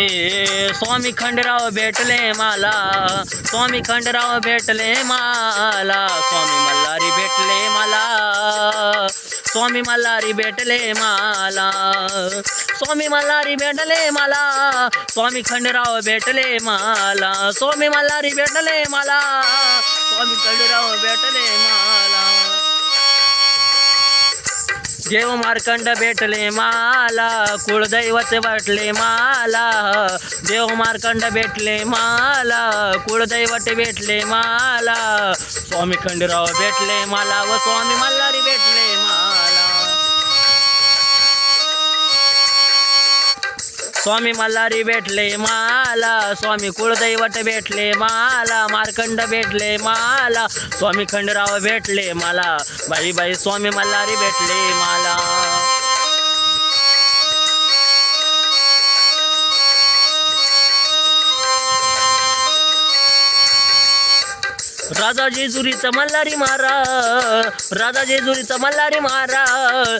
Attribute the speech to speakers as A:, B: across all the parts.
A: रे स्वामी खंडराव भेटले मला स्वामी खंडराव भेटले मला स्वामी मल्हारी भेटले मला स्वामी मल्हारी भेटले मला स्वामी मल्हारी भेटले मला स्वामी खंडराव भेटले मला स्वामी मल्हारी भेटले मला स्वामी देव मार्कंड भेटले माला कुळदैवत भेटले माला. देव मार्कंड भेटले माला कुळदैवत भेटले माला. स्वामी खंडराव भेटले मला व स्वामी मल्हारी भेटले माला. स्वामी मल्हारी भेटले माला. स्वामी कुळदैवत भेटले माला मार्कंड भेटले माला स्वामी खंडराव भेटले मला बाई बाई स्वामी मल्हारी भेटले मला. राजा जेजुरीचा मल्हारी मारा राजा जेजुरीचा मल्हारी मारा.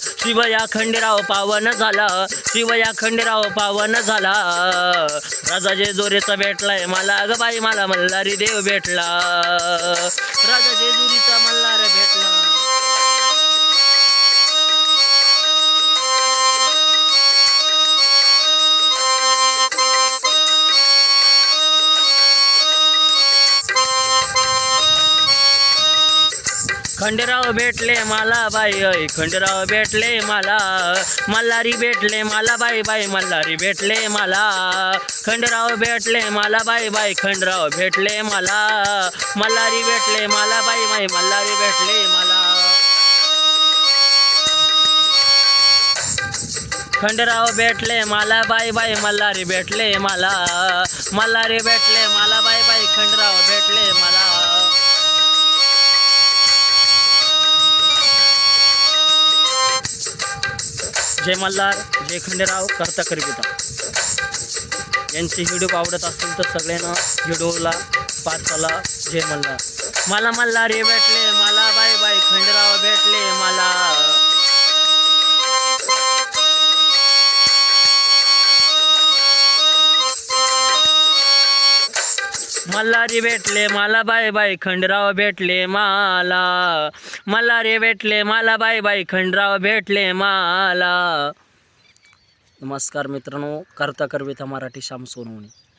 A: शिवया खंडेराव पावन झाला शिवया खंडेराव पावन झाला. राजा जेजुरीचा भेटलाय मला ग बाई मला मल्हारी देव भेटला. राजा जेजुरीचा मल्हार भेटला. खंडेराव भेटले मला बाई अय खंडेराव भेटले मला. मल्हारी भेटले मला बाई बाई मल्हारी भेटले मला. खंडेराव भेटले मला बाई बाई खंडराव भेटले मला. मल्हारी भेटले मला बाई बाई मल्हारी भेटले मला. खंडेराव भेटले मला बाई बाई मल्हारी भेटले मला. मल्हारी भेटले मला बाई बाई खंडराव भेटले मला. जय मल्हार जय खंडेराव करता करविता यांचे व्हिडिओ आवडत असतील तर सगळ्यांना व्हिडिओला पाचाला जय मल्हार. मला मल्हार रे भेटले मला बाय बाय खंडेराव भेटले मला मल्हारी भेटले मला बाय बाय खंडराव भेटले मला. मल्हारी भेटले मला बाय बाय खंडराव भेटले मला. नमस्कार मित्रांनो करता करविता मराठी श्याम सोनवणे.